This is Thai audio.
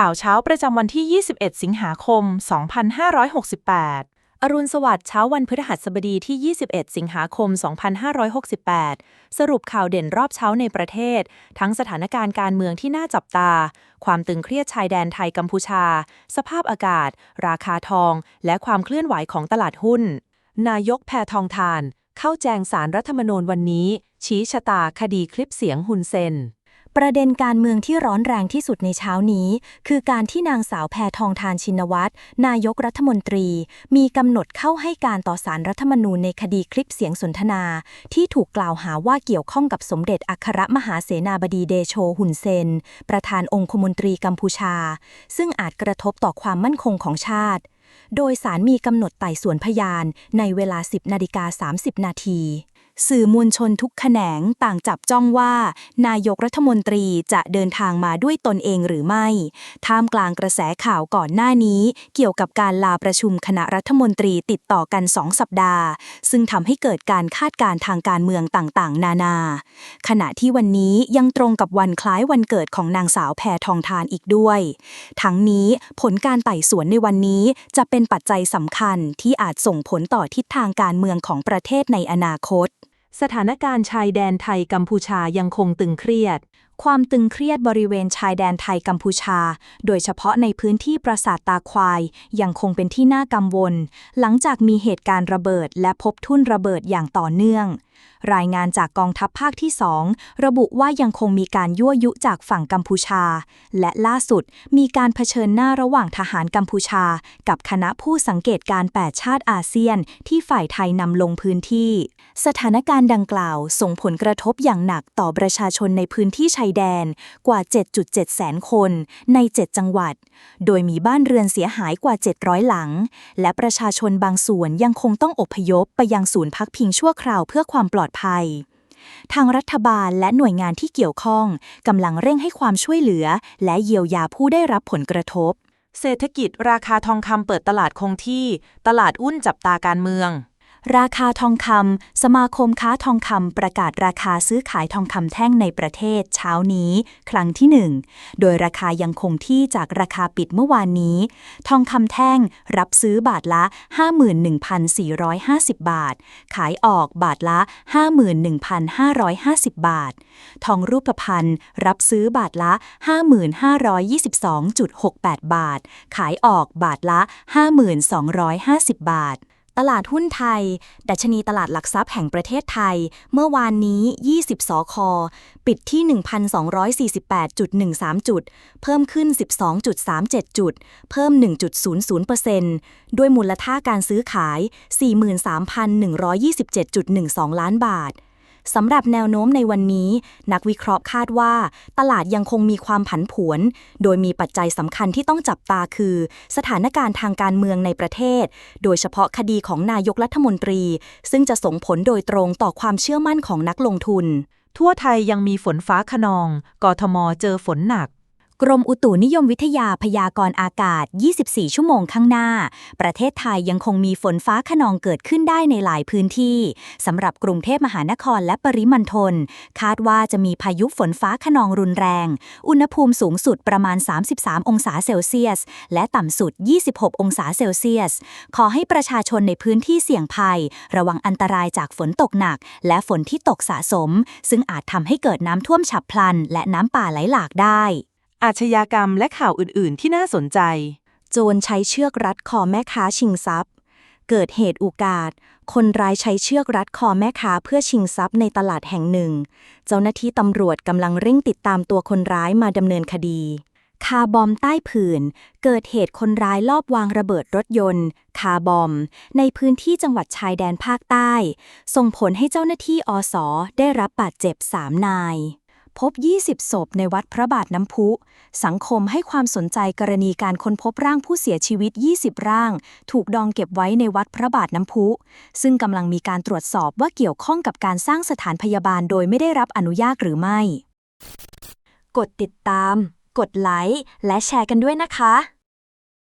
ข่าวเช้าประจำวันที่ 21 สิงหาคม 2568 อรุณสวัสดิ์เช้าวันพฤหัสบดีที่ 21 สิงหาคม 2568 สรุปข่าวเด่นรอบเช้าในประเทศ ทั้งสถานการณ์การเมืองที่น่าจับตา ความตึงเครียดชายแดนไทยกัมพูชา สภาพอากาศ ราคาทอง และความเคลื่อนไหวของตลาดหุ้น นายกแพทองทาน เข้าแจงสารรัฐธรรมนูญวันนี้ ชี้ชะตาคดีคลิปเสียงฮุนเซน ประเด็นการเมืองที่ร้อนแรงที่สุดในเช้านี้ คือการที่นางสาวแพทองทานชินวัตรนายกรัฐมนตรี มีกำหนดเข้าให้การต่อสารรัฐมนูญในคดีคลิปเสียงสนทนา ที่ถูกกล่าวหาว่าเกี่ยวข้องกับสมเด็จอัครมหาเสนาบดีเดโชหุนเซน ประธานองคมนตรีกัมพูชา ซึ่งอาจกระทบต่อความมั่นคงของชาติ โดยสารมีกำหนดไต่สวนพยานในเวลา 10นาฬิกา30นาที สื่อมวลชนทุกแขนงต่างจับจ้องว่า นายกรัฐมนตรีจะเดินทางมาด้วยตนเองหรือไม่ ท่ามกลางกระแสข่าวก่อนหน้านี้ เกี่ยวกับการลาประชุมคณะรัฐมนตรีติดต่อกันสองสัปดาห์ ซึ่งทำให้เกิดการคาดการณ์ทางการเมืองต่างๆ นานา ขณะที่วันนี้ยังตรงกับวันคล้ายวันเกิดของนางสาวแพทองทานอีกด้วย ทั้งนี้ผลการไต่สวนในวันนี้จะเป็นปัจจัยสำคัญที่อาจส่งผลต่อทิศทางการเมืองของประเทศในอนาคต สถานการณ์ชายแดนไทยกัมพูชายังคงตึงเครียด ความตึงเครียดบริเวณชายแดนไทยกัมพูชา โดยเฉพาะในพื้นที่ปราสาทตาควาย ยังคงเป็นที่น่ากังวล หลังจากมีเหตุการณ์ระเบิดและพบทุ่นระเบิดอย่างต่อเนื่องรายงานจากกองทัพภาคที่ 2 ระบุว่ายังคงมีการยั่วยุจากฝั่งกัมพูชา และล่าสุดมีการเผชิญหน้าระหว่างทหารกัมพูชา กับคณะผู้สังเกตการ8ชาติอาเซียน ที่ฝ่ายไทยนำลงพื้นที่ สถานการณ์ดังกล่าวส่งผลกระทบอย่างหนักต่อประชาชนในพื้นที่ชายแดนกว่า 7.7 แสนคนใน 7 จังหวัด โดยมีบ้านเรือนเสียหายกว่า 700 หลัง และประชาชนบางส่วนยังคงต้องอพยพไปยังศูนย์พักพิงชั่วคราวเพื่อความปลอดภัย ทางรัฐบาลและหน่วยงานที่เกี่ยวข้องกำลังเร่งให้ความช่วยเหลือ และเยียวยาผู้ได้รับผลกระทบ เศรษฐกิจราคาทองคำเปิดตลาดคงที่ ตลาดอุ้นจับตาการเมือง ราคาทองคำสมาคมค้าทองคำประกาศราคาซื้อขายทองคำแท่งในประเทศเช้านี้ ครั้งที่ 1 โดยราคายังคงที่จากราคาปิดเมื่อวานนี้ ทองคำแท่งรับซื้อบาทละ 51,450 บาท ขายออกบาทละ 51,550 บาท ทองรูปพรรณรับซื้อบาทละ 5522.68 บาท ขายออกบาทละ 5250 บาท ตลาดหุ้นไทย ดัชนีตลาดหลักทรัพย์แห่งประเทศไทย เมื่อวานนี้ 20 สค ปิดที่ 1,248.13 จุด เพิ่มขึ้น 12.37 จุด เพิ่ม 1.00%ด้วยมูลค่าการซื้อขาย 43,127.12 ล้านบาท สำหรับแนวโน้มในวันนี้ นักวิเคราะห์คาดว่า ตลาดยังคงมีความผันผวน โดยมีปัจจัยสำคัญที่ต้องจับตาคือ สถานการณ์ทางการเมืองในประเทศ โดยเฉพาะคดีของนายกรัฐมนตรี ซึ่งจะส่งผลโดยตรงต่อความเชื่อมั่นของนักลงทุน ทั่วไทยยังมีฝนฟ้าขนอง กทมเจอฝนหนัก กรมอุตุนิยมวิทยาพยากรณ์อากาศ 24 ชั่วโมงข้างหน้า ประเทศไทยยังคงมีฝนฟ้าขนองเกิดขึ้นได้ในหลายพื้นที่ สำหรับกรุงเทพมหานครและปริมณฑล คาดว่าจะมีพายุฝนฟ้าขนองรุนแรง อุณหภูมิสูงสุดประมาณ 33 องศาเซลเซียส และต่ำสุด 26 องศาเซลเซียส ขอให้ประชาชนในพื้นที่เสี่ยงภัย ระวังอันตรายจากฝนตกหนัก และฝนที่ตกสะสม ซึ่งอาจทำให้เกิดน้ำท่วมฉับพลัน และน้ำป่าไหลหลากได้ อาชญากรรมและข่าวอื่น ๆ ที่น่าสนใจ โจรใช้เชือกรัดคอแม่ค้าชิงทรัพย์ เกิดเหตุอุกาจ คนร้ายใช้เชือกรัดคอแม่ค้าเพื่อชิงทรัพย์ในตลาดแห่งหนึ่ง เจ้าหน้าที่ตำรวจกำลังเร่งติดตามตัวคนร้ายมาดำเนินคดีคาบอมใต้ผื่น เกิดเหตุคนร้ายลอบวางระเบิดรถยนต์ คาบอม ในพื้นที่จังหวัดชายแดนภาคใต้ ส่งผลให้เจ้าหน้าที่อสได้รับบาดเจ็บสามนาย พบ 20 ศพในวัดพระบาทน้ำพุ สังคมให้ความสนใจกรณีการค้นพบร่างผู้เสียชีวิต 20 ร่าง ถูกดองเก็บไว้ในวัดพระบาทน้ำพุ ซึ่งกำลังมีการตรวจสอบว่าเกี่ยวข้องกับการสร้างสถานพยาบาลโดยไม่ได้รับอนุญาตหรือไม่ กดติดตาม กดไลค์ และแชร์กันด้วยนะคะ